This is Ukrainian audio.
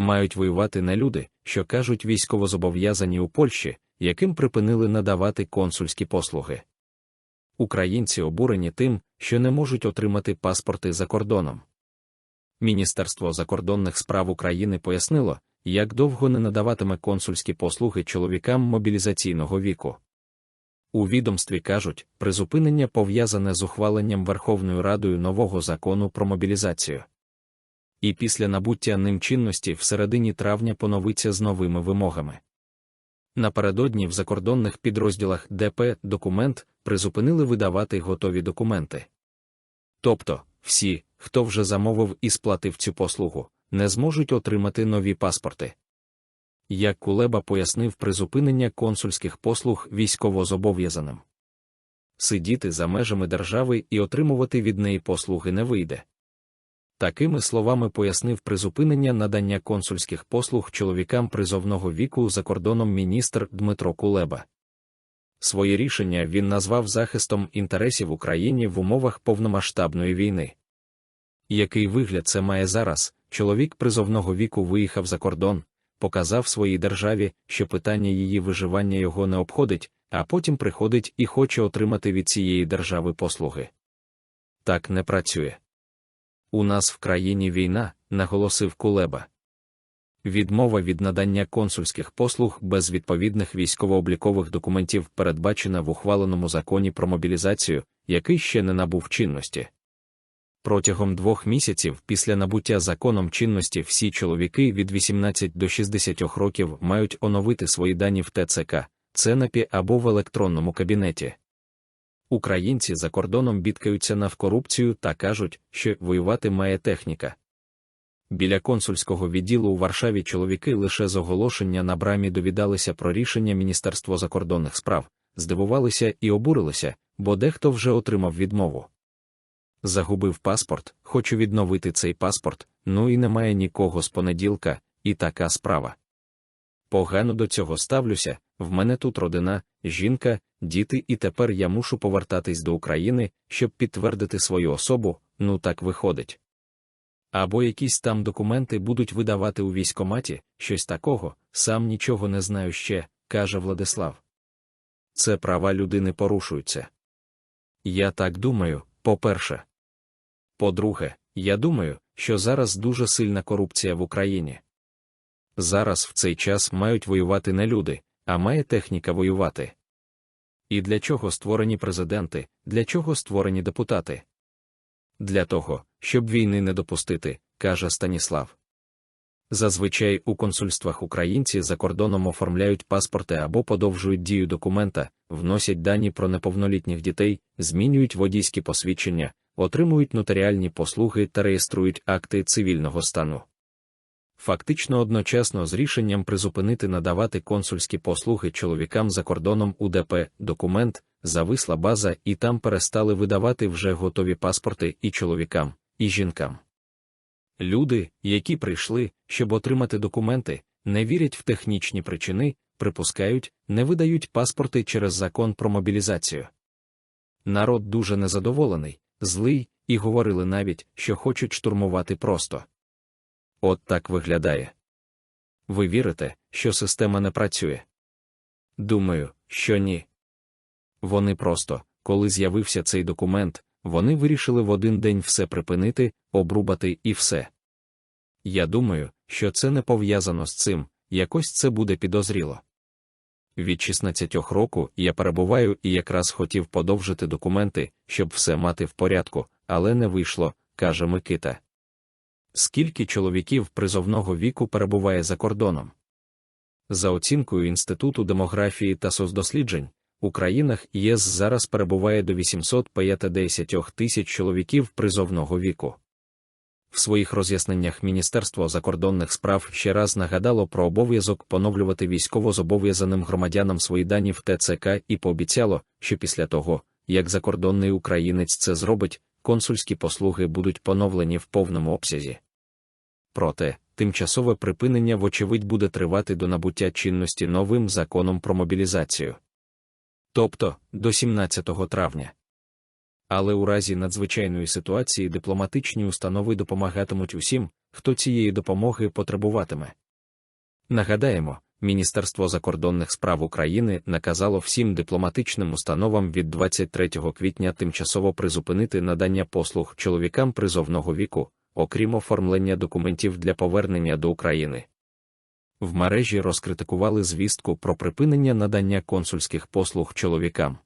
мають воювати не люди, що кажуть військовозобов'язані у Польщі, яким припинили надавати консульські послуги. Українці обурені тим, що не можуть отримати паспорти за кордоном. Міністерство закордонних справ України пояснило, як довго не надаватиме консульські послуги чоловікам мобілізаційного віку. У відомстві кажуть, призупинення пов'язане з ухваленням Верховною Радою нового закону про мобілізацію. І після набуття ним чинності в середині травня поновиться з новими вимогами. Напередодні в закордонних підрозділах ДП документ призупинили видавати готові документи. Тобто, всі, хто вже замовив і сплатив цю послугу, не зможуть отримати нові паспорти. Як Кулеба пояснив призупинення консульських послуг військовозобов'язаним. Сидіти за межами держави і отримувати від неї послуги не вийде. Такими словами пояснив призупинення надання консульських послуг чоловікам призовного віку за кордоном міністр Дмитро Кулеба. Своє рішення він назвав захистом інтересів України в умовах повномасштабної війни. Який вигляд це має зараз? Чоловік призовного віку виїхав за кордон, показав своїй державі, що питання її виживання його не обходить, а потім приходить і хоче отримати від цієї держави послуги. Так не працює. У нас в країні війна, наголосив Кулеба. Відмова від надання консульських послуг без відповідних військово-облікових документів передбачена в ухваленому законі про мобілізацію, який ще не набув чинності. Протягом двох місяців після набуття законом чинності всі чоловіки від 18 до 60 років мають оновити свої дані в ТЦК, ЦЕНАПі або в електронному кабінеті. Українці за кордоном бідкаються на корупцію та кажуть, що воювати має техніка. Біля консульського відділу у Варшаві чоловіки лише з оголошення на брамі довідалися про рішення Міністерства закордонних справ, здивувалися і обурилися, бо дехто вже отримав відмову. Загубив паспорт, хочу відновити цей паспорт, ну і немає нікого з понеділка, і така справа. Погано до цього ставлюся, в мене тут родина, жінка, діти, і тепер я мушу повертатись до України, щоб підтвердити свою особу, ну так виходить. Або якісь там документи будуть видавати у військоматі, щось такого, сам нічого не знаю ще, каже Владислав. Це права людини порушуються. Я так думаю, по-перше. По-друге, я думаю, що зараз дуже сильна корупція в Україні. Зараз в цей час мають воювати не люди, а має техніка воювати. І для чого створені президенти, для чого створені депутати? Для того, щоб війни не допустити, каже Станіслав. Зазвичай у консульствах українці за кордоном оформляють паспорти або подовжують дію документа, вносять дані про неповнолітніх дітей, змінюють водійські посвідчення, отримують нотаріальні послуги та реєструють акти цивільного стану. Фактично одночасно з рішенням призупинити надавати консульські послуги чоловікам за кордоном УДП документ, зависла база і там перестали видавати вже готові паспорти і чоловікам, і жінкам. Люди, які прийшли, щоб отримати документи, не вірять в технічні причини, припускають, не видають паспорти через закон про мобілізацію. Народ дуже незадоволений, злий, і говорили навіть, що хочуть штурмувати просто. От так виглядає. Ви вірите, що система не працює? Думаю, що ні. Вони просто, коли з'явився цей документ, вони вирішили в один день все припинити, обрубати і все. Я думаю, що це не пов'язано з цим, якось це буде підозріло. Від 16 року я перебуваю і якраз хотів подовжити документи, щоб все мати в порядку, але не вийшло, каже Микита. Скільки чоловіків призовного віку перебуває за кордоном? За оцінкою Інституту демографії та соцдосліджень, у країнах ЄС зараз перебуває до 850 тисяч чоловіків призовного віку. В своїх роз'ясненнях Міністерство закордонних справ ще раз нагадало про обов'язок поновлювати військово-зобов'язаним громадянам свої дані в ТЦК і пообіцяло, що після того, як закордонний українець це зробить, консульські послуги будуть поновлені в повному обсязі. Проте, тимчасове припинення, вочевидь, буде тривати до набуття чинності новим законом про мобілізацію. Тобто до 17 травня. Але у разі надзвичайної ситуації дипломатичні установи допомагатимуть усім, хто цієї допомоги потребуватиме. Нагадаємо, Міністерство закордонних справ України наказало всім дипломатичним установам від 23 квітня тимчасово призупинити надання послуг чоловікам призовного віку, окрім оформлення документів для повернення до України. В мережі розкритикували звістку про припинення надання консульських послуг чоловікам.